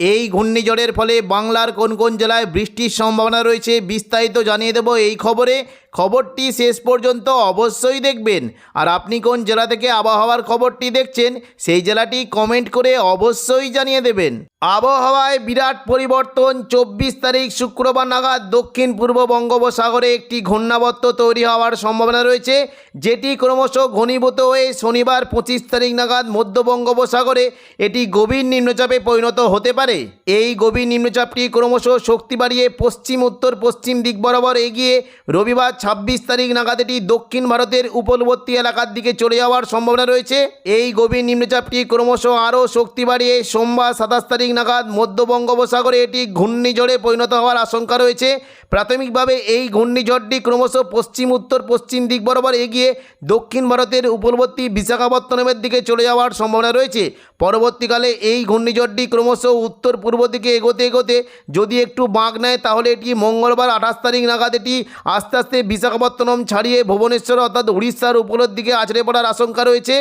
এই ঘূর্ণিঝড়ের ফলে বাংলার কোন কোন জেলায় বৃষ্টির সম্ভাবনা রয়েছে বিস্তারিত জানিয়ে দেব এই খবরে। খবরটি শেষ পর্যন্ত অবশ্যই দেখবেন। আর আপনি কোন জেলা থেকে আবহাওয়ার খবরটি দেখছেন, সেই জেলাটি কমেন্ট করে অবশ্যই জানিয়ে দেবেন। আবহাওয়ায় বিরাট পরিবর্তন, চব্বিশ তারিখ শুক্রবার নাগাদ দক্ষিণ পূর্ব বঙ্গোপসাগরে একটি ঘূর্ণাবর্ত তৈরি হওয়ার সম্ভাবনা রয়েছে, যেটি ক্রমশ ঘনীভূত হয়ে শনিবার পঁচিশ তারিখ নাগাদ মধ্য বঙ্গোপসাগরে এটি গভীর নিম্নচাপে পরিণত হতে পারে। এই গভীর নিম্নচাপটি ক্রমশ শক্তি বাড়িয়ে পশ্চিম, উত্তর, পশ্চিম দিক বরাবর এগিয়ে রবিবার ছাব্বিশ তারিখ নাগাদ এটি দক্ষিণ ভারতের উপকূলবর্তী এলাকার দিকে চলে যাওয়ার সম্ভাবনা রয়েছে। এই গভীর নিম্নচাপটি ক্রমশ আরও শক্তি বাড়িয়ে সোমবার সাতাশ তারিখ নাগাদ মধ্য বঙ্গোপসাগরে এটি ঘূর্ণিঝড়ে পরিণত হওয়ার আশঙ্কা রয়েছে। প্রাথমিকভাবে এই ঘূর্ণিঝড়টি ক্রমশ পশ্চিম, উত্তর, পশ্চিম দিক বরাবর এগিয়ে দক্ষিণ ভারতের উপকূলবর্তী বিশাখাপত্তনমের দিকে চলে যাওয়ার সম্ভাবনা রয়েছে। পরবর্তীকালে এই ঘূর্ণিঝড়টি ক্রমশ উত্তর পূর্ব দিকে এগোতে এগোতে যদি একটু বাঁক নেয়, তাহলে এটি মঙ্গলবার আঠাশ তারিখ নাগাদ এটি আস্তে আস্তে বিশাখাপত্তনম ছাড়িয়ে ভুবনেশ্বর অর্থাৎ উড়িষ্যার উপরের দিকে আছড়ে পড়ার আশঙ্কা রয়েছে।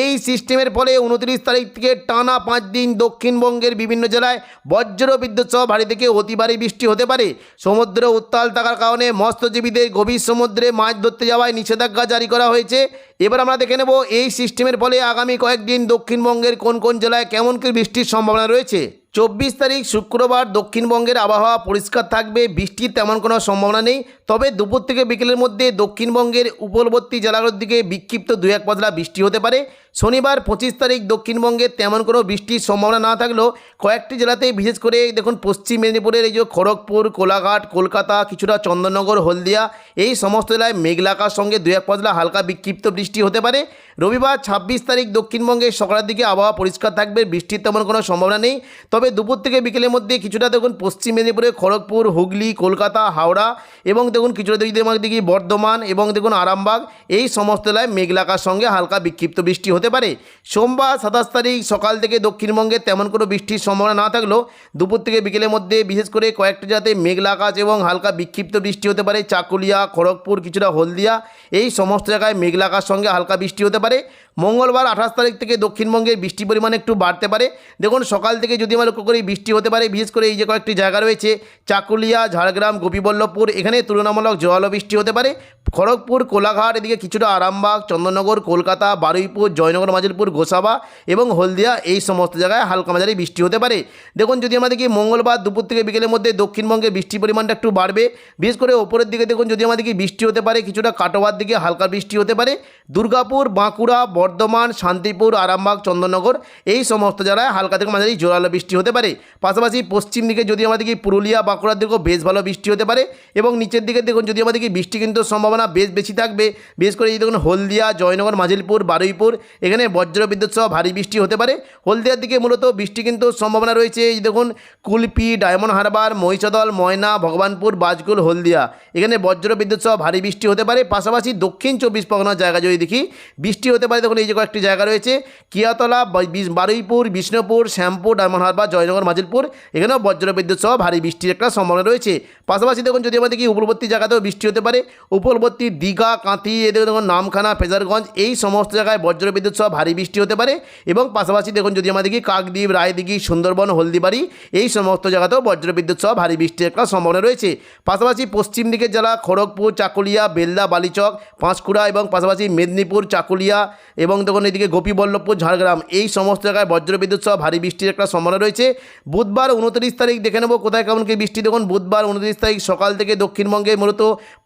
এই সিস্টেমের ফলে উনত্রিশ তারিখ থেকে টানা পাঁচ দিন দক্ষিণবঙ্গের বিভিন্ন জেলায় বজ্র বিদ্যুৎ সহ ভারী থেকে অতি ভারী বৃষ্টি হতে পারে। সমুদ্র উত্তাল থাকার কারণে মৎস্যজীবীদের গভীর সমুদ্রে মাছ ধরতে যাওয়ায় নিষেধাজ্ঞা জারি করা হয়েছে। এবার আমরা দেখে নেব এই সিস্টেমের ফলে আগামী কয়েকদিন দক্ষিণবঙ্গের কোন কোন জেলায় কেমন কি বৃষ্টির সম্ভাবনা রয়েছে? চব্বিশ তারিখ, শুক্রবার দক্ষিণবঙ্গের আবহাওয়া পরিষ্কার থাকবে, বৃষ্টির তেমন কোনো সম্ভাবনা নেই। তবে দুপুর থেকে বিকেলের মধ্যে দক্ষিণবঙ্গের উপকূলবর্তী জেলাগুলোর দিকে বিক্ষিপ্ত দু এক পাতলা বৃষ্টি হতে পারে। শনিবার পঁচিশ তারিখ দক্ষিণবঙ্গে তেমন কোনো বৃষ্টির সম্ভাবনা না থাকলেও কয়েকটি জেলাতে, বিশেষ করে দেখুন পশ্চিম মেদিনীপুরের এই যে খড়গপুর, কোলাঘাট, কলকাতা, কিছুটা চন্দননগর, হলদিয়া, এই সমস্ত জেলায় মেঘলাকার সঙ্গে দু এক পাতলা হালকা বিক্ষিপ্ত বৃষ্টি হতে পারে। রবিবার ছাব্বিশ তারিখ দক্ষিণবঙ্গের সকালের দিকে আবহাওয়া পরিষ্কার থাকবে, বৃষ্টির তেমন কোনো সম্ভাবনা নেই। তবে দুপুর থেকে বিকেলের মধ্যে কিছুটা দেখুন পশ্চিম মেদিনীপুরে খড়গপুর, হুগলি, কলকাতা, হাওড়া এবং দেখুন কিছুটা দেখি বর্ধমান এবং দেখুন আরামবাগ, এই সমস্ত জেলায় মেঘলাকার সঙ্গে হালকা বিক্ষিপ্ত বৃষ্টি হতে পারে। সোমবার সাতাশ তারিখ সকাল থেকে দক্ষিণবঙ্গে তেমন কোনো বৃষ্টির সম্ভাবনা না থাকলেও দুপুর থেকে বিকেলের মধ্যে বিশেষ করে কয়েকটি জায়গাতে মেঘলা আকাশ এবং হালকা বিক্ষিপ্ত বৃষ্টি হতে পারে। চাকুলিয়া, খড়গপুর, কিছুটা হলদিয়া, এই সমস্ত জায়গায় মেঘলা আকাশ সঙ্গে হালকা বৃষ্টি হতে পারে। মঙ্গলবার আঠাশ তারিখ থেকে দক্ষিণবঙ্গের বৃষ্টির পরিমাণ একটু বাড়তে পারে। দেখুন, সকাল থেকে যদি আমরা লক্ষ্য করি, বৃষ্টি হতে পারে। বিশেষ করে এই যে কয়েকটি জায়গা রয়েছে, চাকুলিয়া, ঝাড়গ্রাম, গোপীবল্লভপুর, এখানে তুলনামূলক জোয়ালো বৃষ্টি হতে পারে। খড়গপুর, কোলাঘাট, এদিকে কিছুটা আরামবাগ, চন্দননগর, কলকাতা, বারুইপুর, জয়নগর, মাজিলপুর, গোসাবা এবং হলদিয়া এই সমস্ত জায়গায় হালকা মাঝারি বৃষ্টি হতে পারে। দেখুন, যদি আমরা দেখি, মঙ্গলবার দুপুর থেকে বিকেলের মধ্যে দক্ষিণবঙ্গে বৃষ্টির পরিমাণটা একটু বাড়বে। বিশেষ করে ওপরের দিকে দেখুন, যদি আমাদের বৃষ্টি হতে পারে, কিছুটা কাটোয়ার দিকে হালকা বৃষ্টি হতে পারে। দুর্গাপুর, বাঁকুড়া বর্ধমান, শান্তিপুর, আরামবাগ, চন্দননগর এই সমস্ত জায়গায় হালকা থেকে মাঝারি জোরালো বৃষ্টি হতে পারে। পাশাপাশি পশ্চিম দিকে যদি আমাদের দেখি পুরুলিয়া, বাঁকুড়ার দিকেও বেশ ভালো বৃষ্টি হতে পারে এবং নিচের দিকে দেখুন যদি আমাদের কি বৃষ্টি কিন্তু সম্ভাবনা বেশ বেশি থাকবে। বিশেষ করে যদি দেখুন হলদিয়া, জয়নগর, মাজিলপুর, বারুইপুর এখানে বজ্র বিদ্যুৎ সহ ভারী বৃষ্টি হতে পারে। হলদিয়ার দিকে মূলত বৃষ্টি কিন্তু সম্ভাবনা রয়েছে। এই দেখুন কুলপি, ডায়মন্ড হারবার, মহিষাদল, ময়না, ভগবানপুর, বাজকুল, হলদিয়া এখানে বজ্র বিদ্যুৎ সহ ভারী বৃষ্টি হতে পারে। পাশাপাশি দক্ষিণ চব্বিশ পরগনার জায়গা যদি দেখি বৃষ্টি হতে পারে দেখুন এই যে কয়েকটি জায়গা রয়েছে, কিয়াতলা বারুইপুর, বিষ্ণুপুর, শ্যামপুর, ডায়মন্ড হারবার, জয়নগর, মাজিলপুর। এখানেও বজ্রবিদ্যুৎ সহ ভারী বৃষ্টির একটা সম্ভাবনা রয়েছে। পাশাপাশি দেখুন যদি আমাদের কি উপকূলবর্তী জায়গাতেও বৃষ্টি হতে পারে উপকূলবর্তী দীঘা, কাঁথি এদের দেখুন নামখানা, ফেজারগঞ্জ, এই সমস্ত জায়গায় বজ্র বিদ্যুৎ সহ ভারী বৃষ্টি হতে পারে এবং পাশাপাশি দেখুন যদি আমাদের কি কাকদ্বীপ, রায়দিঘি, সুন্দরবন, হলদিবাড়ি, এই সমস্ত জায়গাতেও বজ্র বিদ্যুৎ সহ ভারী বৃষ্টির একটা সম্ভাবনা রয়েছে। পাশাপাশি পশ্চিম দিকের জেলা খড়গপুর, চাকুলিয়া, বেলদা, বালিচক, পাঁশকুড়া এবং পাশাপাশি মেদিনীপুর, চাকুলিয়া এবং দেখুন এদিকে গোপীবল্লভপুর, ঝাড়গ্রাম, এই সমস্ত জায়গায় বজ্র বিদ্যুৎ সহ ভারী বৃষ্টির একটা সম্ভাবনা রয়েছে। বুধবার উনত্রিশ তারিখ দেখে নেব কোথায় কেমন কি বৃষ্টি। দেখুন বুধবার উনত্রিশ তারিখ সকাল থেকে দক্ষিণবঙ্গে মূলত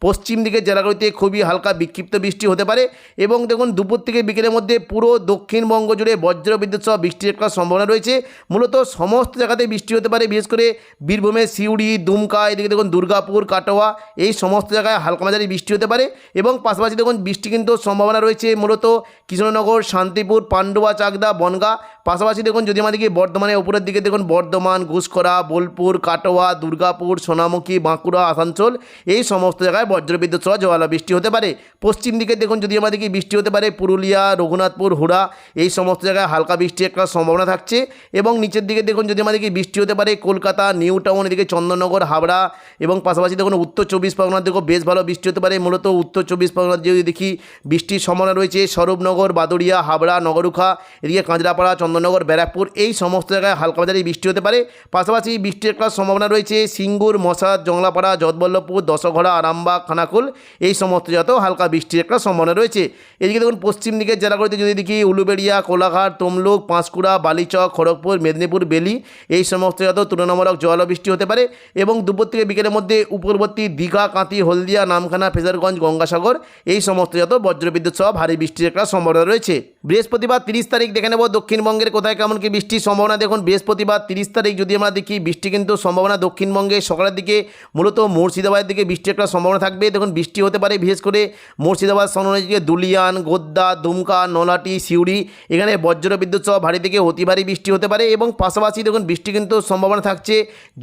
পশ্চিম দিকের জেলাগুলিতে খুবই হালকা বিক্ষিপ্ত বৃষ্টি হতে পারে এবং দেখুন দুপুর থেকে বিকেলের মধ্যে পুরো দক্ষিণবঙ্গ জুড়ে বজ্র বিদ্যুৎ সহ বৃষ্টির একটা সম্ভাবনা রয়েছে। মূলত সমস্ত জায়গাতে বৃষ্টি হতে পারে, বিশেষ করে বীরভূমের সিউড়ি, দুমকা, এদিকে দেখুন দুর্গাপুর, কাটোয়া, এই সমস্ত জায়গায় হালকা মাঝারি বৃষ্টি হতে পারে এবং পাশাপাশি দেখুন বৃষ্টি কিন্তু সম্ভাবনা রয়েছে মূলত কৃষ্ণনগর শান্তিপুর, পান্ডুয়া, চাকদা, বনগা পাশাপাশি দেখুন যদি আমাদেরকে বর্ধমানের উপরের দিকে দেখুন, বর্ধমান, ঘুষখরা, বোলপুর, কাটোয়া, দুর্গাপুর, সোনামুখী, বাঁকুড়া, আসানসোল, এই সমস্ত জায়গায় বজ্রবিদ্যুৎ সহ জোয়ালা বৃষ্টি হতে পারে। পশ্চিম দিকে দেখুন যদি আমাদেরকে বৃষ্টি হতে পারে, পুরুলিয়া, রঘুনাথপুর, হুড়া, এই সমস্ত জায়গায় হালকা বৃষ্টি একটা সম্ভাবনা থাকছে। এবং নিচের দিকে দেখুন যদি আমাদেরকে বৃষ্টি হতে পারে, কলকাতা, নিউ টাউন, এদিকে চন্দননগর, হাবড়া, এবং পাশাপাশি দেখুন উত্তর চব্বিশ পরগনার দিকেও বেশ ভালো বৃষ্টি হতে পারে। মূলত উত্তর চব্বিশ পরগনার যদি দেখি, বৃষ্টির সম্ভাবনা রয়েছে, স্বরূপনগর, বাদুড়িয়া, হাবড়া, নগরুখা, এদিকে কাঁচরাপাড়া চন্দননগর ব্যারাকপুর, এই সমস্ত জায়গায় হালকা মাঝারি বৃষ্টি হতে পারে। পাশাপাশি বৃষ্টির একটা সম্ভাবনা রয়েছে, সিঙ্গুর মশাদ জংলাপাড়া জটবল্লভপুর দশঘড়া আরামবাগ, খানাকুল, এই সমস্ত জায়গাতেও হালকা বৃষ্টির একটা সম্ভাবনা রয়েছে। এদিকে দেখুন, পশ্চিম দিকের জেলাগুলিতে যদি দেখি, উলুবেড়িয়া, কোলাঘাট, তমলুক, পাঁশকুড়া, বালিচক, খড়গপুর, মেদিনীপুর, বেলি, এই সমস্ত জায়গাতেও তুলনামূলক জল বৃষ্টি হতে পারে। এবং দুপুর থেকে বিকেলের মধ্যে উপরবর্তী দীঘা কাঁতি হলদিয়া, নামখানা, ফেজারগঞ্জ, গঙ্গাসাগর, এই সমস্ত জায়গাতেও বজ্রবিদ্যুৎ সহ ভারী বৃষ্টির একটা সম্ভাবনা রয়েছে। বৃহস্পতিবার তিরিশ তারিখ দেখে নেব দক্ষিণবঙ্গের কোথায় কেমন কি বৃষ্টির সম্ভাবনা? দেখুন, বৃহস্পতিবার তিরিশ তারিখ যদি আমরা দেখি, বৃষ্টি কিন্তু সম্ভাবনা দক্ষিণবঙ্গে, সকালের দিকে মূলত মুর্শিদাবাদের দিকে বৃষ্টির একটা সম্ভাবনা থাকবে। দেখুন, বৃষ্টি হতে পারে, বিশেষ করে মুর্শিদাবাদ সংলগ্ন দুলিয়ান গোদ্দা দুমকা, নলাটি, সিউড়ি, এখানে বজ্র বিদ্যুৎ সহ ভারী থেকে অতি ভারী বৃষ্টি হতে পারে এবং পাশাপাশি দেখুন, বৃষ্টি কিন্তু সম্ভাবনা থাকছে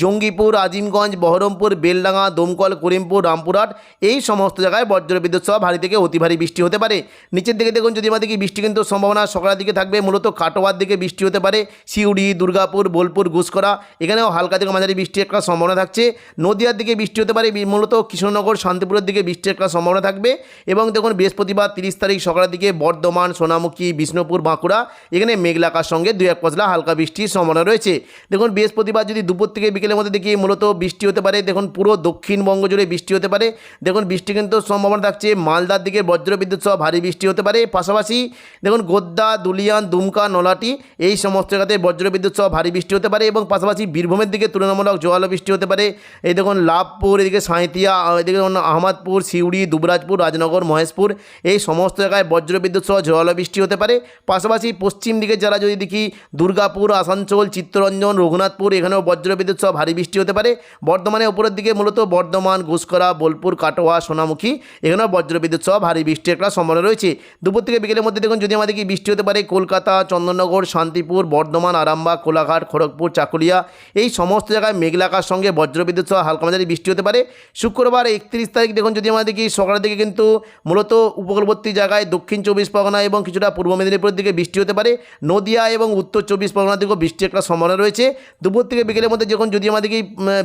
জঙ্গিপুর, আজিমগঞ্জ, বহরমপুর, বেলডাঙ্গা, দমকল, করিমপুর, রামপুরহাট, এই সমস্ত জায়গায় বজ্র বিদ্যুৎ সহ ভারী থেকে অতি ভারী বৃষ্টি হতে পারে। নিচের দিকে দেখুন, যদি আমাদের বৃষ্টি কিন্তু সম্ভাবনা সকালের দিকে থাকবে, মূলত কাটোয়ার দিকে বৃষ্টি হতে পারে। সিউড়ি, দুর্গাপুর, বোলপুর ঘুষকরা এখানেও হালকা থেকে মাঝারি বৃষ্টির একটা সম্ভাবনা থাকছে। নদিয়ার দিকে বৃষ্টি হতে পারে, মূলত কৃষ্ণনগর শান্তিপুরের দিকে বৃষ্টির একটা সম্ভাবনা থাকবে। এবং দেখুন, বৃহস্পতিবার তিরিশ তারিখ সকালের দিকে বর্ধমান, সোনামুখী, বিষ্ণুপুর, বাঁকুড়া, এখানে মেঘলাকার সঙ্গে দু এক পশলা হালকা বৃষ্টির সম্ভাবনা রয়েছে। দেখুন, বৃহস্পতিবার যদি দুপুর থেকে বিকেলের মধ্যে দেখি মূলত বৃষ্টি হতে পারে, দেখুন, পুরো দক্ষিণবঙ্গ জুড়ে বৃষ্টি হতে পারে। দেখুন, বৃষ্টি কিন্তু সম্ভাবনা থাকছে, মালদার দিকে বজ্রবিদ্যুৎ সহ ভারী বৃষ্টি হতে পারে। পাশাপাশি দেখুন গোদ্দা দুলিয়ান, দুমকা, নলাটি এই সমস্ত জায়গাতে বজ্রবিদ্যুৎ সহ ভারী বৃষ্টি হতে পারে এবং পাশাপাশি বীরভূমের দিকে তুলনামূলক জোয়ালো বৃষ্টি হতে পারে। এই দেখুন, লাভপুর, এদিকে সাঁইতিয়া এদিকে আহমদপুর, সিউড়ি, দুবরাজপুর, রাজনগর, মহেশপুর, এই সমস্ত জায়গায় বজ্রবিদ্যুৎ সহ জোয়ালো বৃষ্টি হতে পারে। পাশাপাশি পশ্চিম দিকে যারা যদি দেখি, দুর্গাপুর, আসানসোল, চিত্তরঞ্জন, রঘুনাথপুর, এখানেও বজ্রবিদ্যুৎ সহ ভারী বৃষ্টি হতে পারে। বর্ধমানের উপরের দিকে মূলত বর্ধমান ঘুষকরা বোলপুর, কাটোয়া, সোনামুখী, এখানেও বজ্রবিদ্যুৎ সহ ভারী বৃষ্টির একটা সম্ভাবনা রয়েছে। দুপুর থেকে বিকেলের মধ্যে দেখুন, যদি আমাদের কি বৃষ্টি হতে পারে, কলকাতা, চন্দননগর শান্তিপুর, বর্ধমান, আরামবাগ, কোলাঘাট, খড়গপুর, চাকুলিয়া, এই সমস্ত জায়গায় মেঘলাকার সঙ্গে বজ্রবিদ্যুৎ সহ হালকা মাঝারি বৃষ্টি হতে পারে। শুক্রবার একত্রিশ তারিখ দেখুন, যদি আমাদের কি সকালের দিকে কিন্তু মূলত উপকূলবর্তী জায়গায় দক্ষিণ চব্বিশ পরগনা এবং কিছুটা পূর্ব মেদিনীপুরের দিকে বৃষ্টি হতে পারে। নদিয়া এবং উত্তর চব্বিশ পরগনার দিকেও বৃষ্টি একটা সম্ভাবনা রয়েছে। দুপুর থেকে বিকেলের মধ্যে যখন যদি আমাদের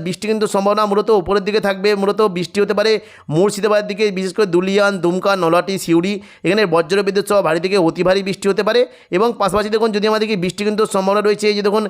বৃষ্টি কিন্তু সম্ভাবনা মূলত উপরের দিকে থাকবে, মূলত বৃষ্টি হতে পারে মুর্শিদাবাদের দিকে, বিশেষ করে দুলিয়ান, দুমকা নলাটি সিউড়ি, এখানে বজ্র বিদ্যুৎ সহ ভারী থেকে অতি ভারী বৃষ্টি হতে পারে। এবং পাশাপাশি দেখুন, যদি আমাদেরকে বৃষ্টি কিন্তু সম্ভাবনা রয়েছে। যে দেখুন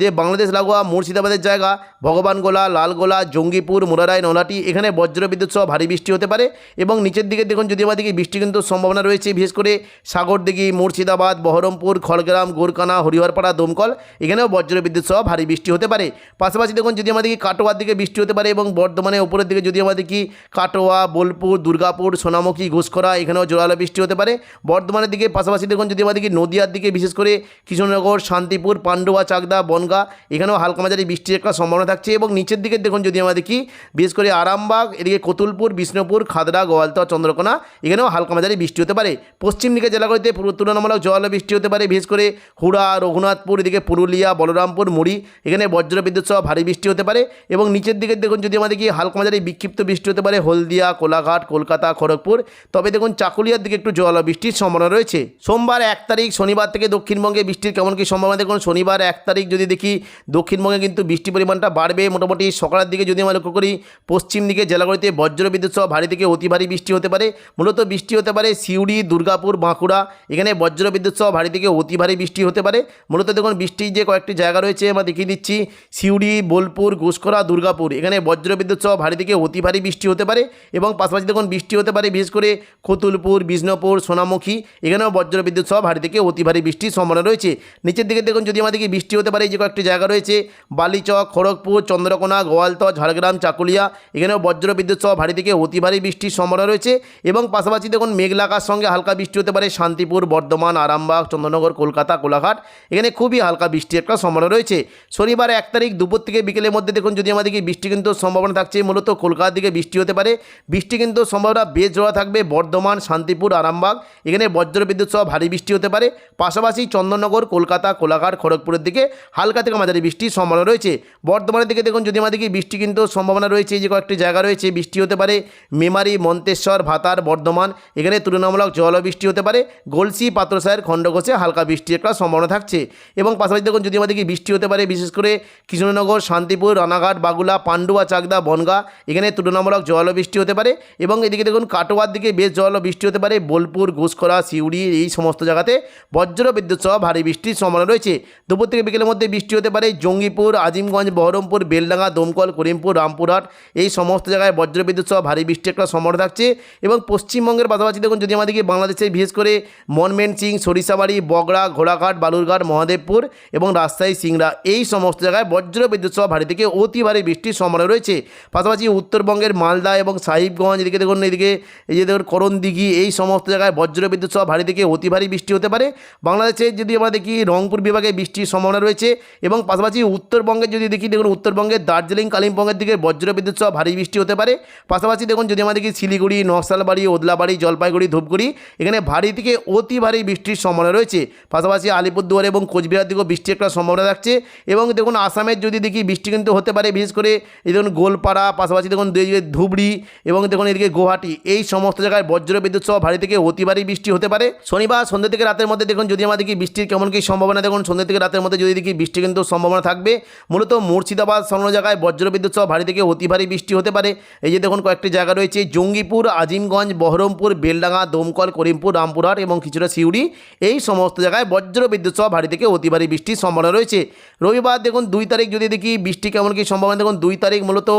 যে বাংলাদেশ লাগোয়া মুর্শিদাবাদের জায়গা ভগবানগোলা লালগোলা জঙ্গিপুর, মুরারাই নলাটি এখানে বজ্র বিদ্যুৎ সহ ভারী বৃষ্টি হতে পারে এবং নিচের দিকে দেখুন, যদি আমাদেরকে বৃষ্টি কিন্তু সম্ভাবনা রয়েছে, বিশেষ করে সাগরদিঘি, মুর্শিদাবাদ, বহরমপুর, খড়গ্রাম গোরকানা হরিহরপাড়া, দমকল, এখানেও বজ্র বিদ্যুৎ সহ ভারী বৃষ্টি হতে পারে। পাশাপাশি দেখুন, যদি আমাদেরকে কাটোয়ার দিকে বৃষ্টি হতে পারে এবং বর্ধমানের উপরের দিকে যদি আমাদের কি কাটোয়া, বোলপুর, দুর্গাপুর, সোনামুখী, ঘুষখরা, এখানেও জোরালো বৃষ্টি হতে পারে। বর্ধমানের দিকে পাশাপাশি দেখুন, যদি আমাদেরকে নদিয়ার দিকে বিশেষ করে কৃষ্ণনগর, শান্তিপুর, পান্ডুয়া, চাকদা, বনগা, এখানেও হালকা মাঝারি বৃষ্টির একটা সম্ভাবনা থাকছে এবং নিচের দিকে দেখুন যদি আমরা দেখি, বিশেষ করে আরামবাগ, এদিকে কতুলপুর, বিষ্ণুপুর খাদড়া গোয়ালতা চন্দ্রকোনা, এখানেও হালকা মাঝারি বৃষ্টি হতে পারে। পশ্চিম দিকে জেলাগুলিতে তুলনামূলক জোয়ালো বৃষ্টি হতে পারে, বিশেষ করে হুড়া, রঘুনাথপুর, এদিকে পুরুলিয়া, বলরামপুর, মুড়ি, এখানে বজ্র বিদ্যুৎ সহ ভারী বৃষ্টি হতে পারে এবং নিচের দিকে দেখুন যদি আমাদের কি হালকা মাঝারি বিক্ষিপ্ত বৃষ্টি হতে পারে হলদিয়া, কোলাঘাট, কলকাতা, খড়গপুর। তবে দেখুন চাকুলিয়ার দিকে একটু জল বৃষ্টির সম্ভাবনা রয়েছে। সোমবার এক তারিখ শনিবার থেকে দক্ষিণবঙ্গে বৃষ্টির কেমন কি সম্ভাবনা? দেখুন, শনিবার এক তারিখ যদি দেখি, দক্ষিণবঙ্গে কিন্তু বৃষ্টির পরিমাণটা বাড়বে। মোটামুটি সকালের দিকে যদি আমরা লক্ষ্য করি, পশ্চিম দিকে জেলাগুলিতে বজ্র বিদ্যুৎ সহ ভারী থেকে অতি ভারী বৃষ্টি হতে পারে। মূলত বৃষ্টি হতে পারে সিউড়ি, দুর্গাপুর, বাঁকুড়া। এখানে বজ্র বিদ্যুৎ সহ ভারী থেকে অতি ভারী বৃষ্টি হতে পারে। মূলত দেখুন, বৃষ্টির যে কয়েকটি জায়গা রয়েছে, আমরা দেখিয়ে দিচ্ছি সিউড়ি, বোলপুর ঘুষখরা দুর্গাপুর। এখানে বজ্র বিদ্যুৎ সহ ভারী থেকে অতি ভারী বৃষ্টি হতে পারে এবং পাশাপাশি দেখুন, বৃষ্টি হতে পারে বিশেষ করে খতুলপুর বিষ্ণুপুর, সোনামুখী। এখানেও বজ্র বিদ্যুৎ সহ ভারী থেকে অতি ভারী বৃষ্টির সম্ভাবনা রয়েছে। নিচের দিকে দেখুন, যদি আমাদেরকে বৃষ্টি হতে পারে, এই যে কয়েকটি জায়গা রয়েছে, বালিচক, খড়গপুর, চন্দ্রকোনা গোয়ালতজ ঝাড়গ্রাম, চাকুলিয়া, এখানেও বজ্র বিদ্যুৎ সহ ভারী থেকে অতি ভারী বৃষ্টির সম্ভাবনা রয়েছে এবং পাশাপাশি দেখুন মেঘলাকার সঙ্গে হালকা বৃষ্টি হতে পারে, শান্তিপুর, বর্ধমান, আরামবাগ, চন্দ্রনগর, কলকাতা, কোলাঘাট, এখানে খুবই হালকা বৃষ্টির একটা সম্ভাবনা রয়েছে। শনিবার এক তারিখ দুপুর থেকে বিকেলের মধ্যে দেখুন, যদি আমাদেরকে বৃষ্টি কিন্তু সম্ভাবনা থাকছে, মূলত কলকাতার দিকে বৃষ্টি হতে পারে। বৃষ্টি কিন্তু সম্ভাবনা বেশ জোড়া থাকবে, বর্ধমান, শান্তিপুর, আরামবাগ, এখানে বজ্র বিদ্যুৎ সহ ভারী বৃষ্টি হতে পারে। পাশাপাশি চন্দননগর চন্দননগর কলকাতা, কোলাঘাট, খড়গপুরের দিকে হালকা থেকে মাঝারি বৃষ্টির সম্ভাবনা রয়েছে। বর্ধমানের দিকে দেখুন, যদি আমাদের বৃষ্টি কিন্তু সম্ভাবনা রয়েছে যে কয়েকটি জায়গা রয়েছে, বৃষ্টি হতে পারে মেমারি, মন্তেশ্বর, ভাতার, বর্ধমান, এখানে তুলনামূলক জলবৃষ্টি হতে পারে। গলসি পাত্রসায়ের খণ্ডঘোষে হালকা বৃষ্টির একটা সম্ভাবনা থাকছে। এবং পাশাপাশি দেখুন, যদি আমাদের বৃষ্টি হতে পারে, বিশেষ করে কৃষ্ণনগর, শান্তিপুর, রানাঘাট, বাগুলা পান্ডুয়া চাকদা, বনগা, এখানে তুলনামূলক জলবৃষ্টি হতে পারে। এবং এদিকে দেখুন, কাটোয়ার দিকে বেশ জল বৃষ্টি হতে পারে, বোলপুর ঘুষখরা সিউড়ি, এই সমস্ত জায়গাতে বজ্র বিদ্যুৎ সহ ভারী বৃষ্টির সম্ভাবনা রয়েছে। দুপুর থেকে বিকেলের মধ্যে বৃষ্টি হতে পারে। জঙ্গিপুর, আজিমগঞ্জ, বহরমপুর, বেলডাঙ্গা, দমকল, করিমপুর, রামপুরহাট এই সমস্ত জায়গায় বজ্র বিদ্যুৎ সহ ভারী বৃষ্টির একটা সম্ভাবনা থাকছে এবং পশ্চিমবঙ্গের পাশাপাশি দেখুন, যদি আমাদেরকে বাংলাদেশে বিশেষ করে মনমেন সিং, সরিষাবাড়ি, বগড়া, ঘোড়াঘাট, বালুরঘাট, মহাদেবপুর এবং রাজশাহী, সিংড়া এই সমস্ত জায়গায় বজ্র বিদ্যুৎ সহ ভারী থেকে অতি ভারী বৃষ্টির সম্ভাবনা রয়েছে। পাশাপাশি উত্তরবঙ্গের মালদা এবং সাহিবগঞ্জ, এদিকে দেখুন, এদিকে এই যে দেখুন, করণদিঘি এই সমস্ত জায়গায় বজ্র বিদ্যুৎ সহ ভারী থেকে অতি ভারী বৃষ্টি হতে পারে। বাংলাদেশে যদি আমরা দেখি রংপুর বিভাগে বৃষ্টির সম্ভাবনা রয়েছে? এবং পাশাপাশি উত্তরবঙ্গে যদি দেখি, দেখুন উত্তরবঙ্গের দার্জিলিং, কালিম্পংয়ের দিকে বজ্র বিদ্যুৎ সহ ভারী বৃষ্টি হতে পারে। পাশাপাশি দেখুন যদি আমরা দেখি শিলিগুড়ি, নকশালবাড়ি, ওদলাবাড়ি, জলপাইগুড়ি, ধূপগুড়ি, এখানে ভারী থেকে অতি ভারী বৃষ্টির সম্ভাবনা রয়েছে। পাশাপাশি আলিপুরদুয়ার এবং কোচবিহার দিকেও বৃষ্টির একটা সম্ভাবনা থাকছে। এবং দেখুন আসামের যদি দেখি, বৃষ্টি কিন্তু হতে পারে, বিশেষ করে এই দেখুন গোলপাড়া, পাশাপাশি দেখুন ধুবড়ি এবং দেখুন এদিকে গুয়াহাটি, এই সমস্ত জায়গায় বজ্র বিদ্যুৎ সহ ভারী থেকে অতি ভারী বৃষ্টি হতে পারে। শনিবার সন্ধ্যে থেকে রাতের মধ্যে দেখুন যদি আমাদের বৃষ্টির কেমন কি সম্ভাবনা? দেখুন, সন্ধ্যে থেকে রাতের মধ্যে যদি দেখি বৃষ্টি কিন্তু সম্ভাবনা থাকবে। মূলত মুর্শিদাবাদ সংলগ্ন জায়গায় বজ্র বিদ্যুৎ সহ ভারী থেকে অতি ভারী বৃষ্টি হতে পারে। এই যে দেখুন, কয়েকটি জায়গা রয়েছে, জঙ্গিপুর, আজিমগঞ্জ, বহরমপুর, বেলডাঙ্গা, দমকল, করিমপুর, রামপুরহাট এবং কিছুটা সিউড়ি। এই সমস্ত জায়গায় বজ্র বিদ্যুৎ সহ ভারী থেকে অতি ভারী বৃষ্টির সম্ভাবনা রয়েছে। রবিবার দেখুন, দুই তারিখ যদি দেখি বৃষ্টি কেমন কি সম্ভাবনা, দেখুন, দুই তারিখ মূলত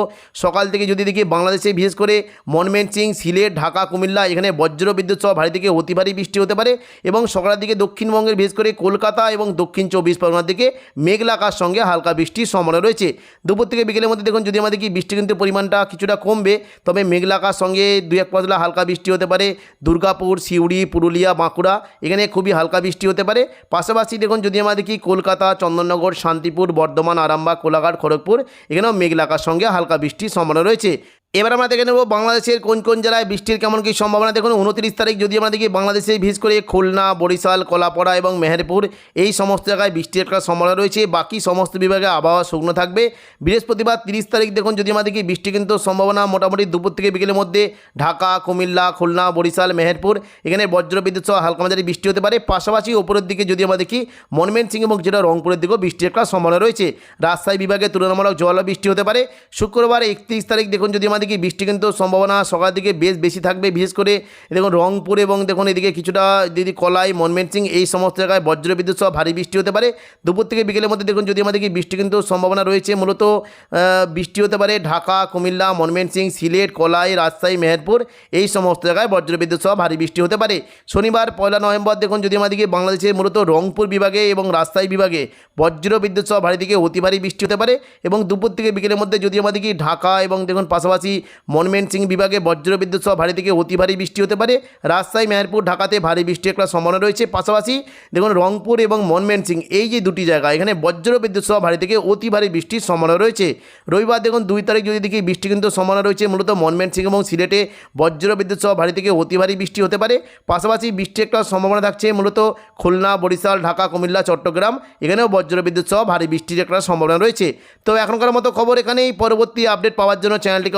সকাল থেকে যদি দেখি বাংলাদেশে, বিশেষ করে মনমেন সিং সিলেট, ঢাকা, কুমিল্লা, এখানে বজ্র বিদ্যুৎ সহ ভারী থেকে অতি ভারী বৃষ্টি হতে পারে। এবং সকালের দিকে দক্ষিণবঙ্গের, বিশেষ করে কলকাতা এবং দক্ষিণ চব্বিশ পরগনার দিকে মেঘলা আকাশ সঙ্গে হালকা বৃষ্টির সম্ভাবনা রয়েছে। দুপুর থেকে বিকেলের মধ্যে দেখুন, যদি আমাদের কি বৃষ্টি কিন্তু পরিমাণটা কিছুটা কমবে, তবে মেঘলা আকাশ সঙ্গে দু এক পাতলা হালকা বৃষ্টি হতে পারে। দুর্গাপুর, সিউড়ি, পুরুলিয়া, বাঁকুড়া এখানে খুবই হালকা বৃষ্টি হতে পারে। পাশাপাশি দেখুন, যদি আমরা দেখি কলকাতা, চন্দননগর, শান্তিপুর, বর্ধমান, আরামবাগ, কোলাঘাট, খড়গপুর এখানেও মেঘলা আকাশ সঙ্গে হালকা বৃষ্টির সম্ভাবনা রয়েছে। এবার আমরা দেখে নেব বাংলাদেশের কোন কোন জেলায় বৃষ্টির কেমন কী সম্ভাবনা। দেখুন, উনত্রিশ তারিখ যদি আমরা দেখি, বাংলাদেশে বিশেষ করে খুলনা, বরিশাল, কলাপাড়া এবং মেহেরপুর, এই সমস্ত জায়গায় বৃষ্টির একটা সম্ভাবনা রয়েছে। বাকি সমস্ত বিভাগে আবহাওয়া শুকনো থাকবে। বৃহস্পতিবার তিরিশ তারিখ দেখুন, যদি আমরা দেখি, বৃষ্টি কিন্তু সম্ভাবনা মোটামুটি দুপুর থেকে বিকেলের মধ্যে ঢাকা, কুমিল্লা, খুলনা, বরিশাল, মেহেরপুর, এখানে বজ্রবিদ্যুৎ সহ হালকা মাঝারি বৃষ্টি হতে পারে। পাশাপাশি ওপরের দিকে যদি আমরা দেখি মনমেন সিং এবং যেটা রংপুরের দিকেও বৃষ্টির একটা সম্ভাবনা রয়েছে। রাজশাহী বিভাগে তুলনামূলক জল বৃষ্টি হতে পারে। শুক্রবার একত্রিশ তারিখ দেখুন, যদি আমাদের কি বৃষ্টি কিন্তু সম্ভাবনা সকাল দিকে বেশ বেশি থাকবে। বিশেষ করে দেখুন রংপুর এবং দেখুন এদিকে কিছুটা যদি কলাই মনমেন সিং এই সমস্ত জায়গায় বজ্র বিদ্যুৎ সহ ভারী বৃষ্টি হতে পারে। দুপুর থেকে বিকেলের মধ্যে দেখুন যদি আমাদের বৃষ্টি কিন্তু সম্ভাবনা রয়েছে। মূলত বৃষ্টি হতে পারে ঢাকা, কুমিল্লা মনমেন সিং, সিলেট, কলাই, রাজশাহী, মেহেরপুর এই সমস্ত জায়গায় বজ্র বিদ্যুৎ সহ ভারী বৃষ্টি হতে পারে। শনিবার পয়লা নভেম্বর দেখুন যদি আমাদেরকে বাংলাদেশের মূলত রংপুর বিভাগে এবং রাজশাহী বিভাগে বজ্র বিদ্যুৎ সহ ভারী থেকে অতি ভারী বৃষ্টি হতে পারে এবং দুপুর থেকে বিকেলের মধ্যে যদি আমাদেরকে ঢাকা এবং দেখুন পাশাপাশি মনমেন সিং বিভাগে বজ্র বিদ্যুৎ সহ ভারী থেকে অতি ভারী বৃষ্টি হতে পারে। রাজশাহী, মেহেরপুর, ঢাকাতে ভারী বৃষ্টি একটা সম্ভাবনা রয়েছে। পাশাপাশি দেখুন রংপুর এবং মনমেন সিং এই যে দুটি জায়গা, এখানে বজ্র বিদ্যুৎ সহ ভারী থেকে অতি ভারী বৃষ্টির সম্ভাবনা রয়েছে। রবিবার দেখুন দুই তারিখ যদি দেখি বৃষ্টি কিন্তু সম্ভাবনা রয়েছে, মূলত মনমেন সিং এবং সিলেটে বজ্র বিদ্যুৎ সহ ভারী থেকে অতি ভারী বৃষ্টি হতে পারে। পাশাপাশি বৃষ্টির একটা সম্ভাবনা থাকছে, মূলত খুলনা, বরিশাল, ঢাকা, কুমিল্লা, চট্টগ্রাম, এখানেও বজ্র বিদ্যুৎ সহ ভারী বৃষ্টির একটা সম্ভাবনা রয়েছে। তো এখনকার মতো খবর এখানেই, পরবর্তী আপডেট পাওয়ার জন্য চ্যানেলটিকে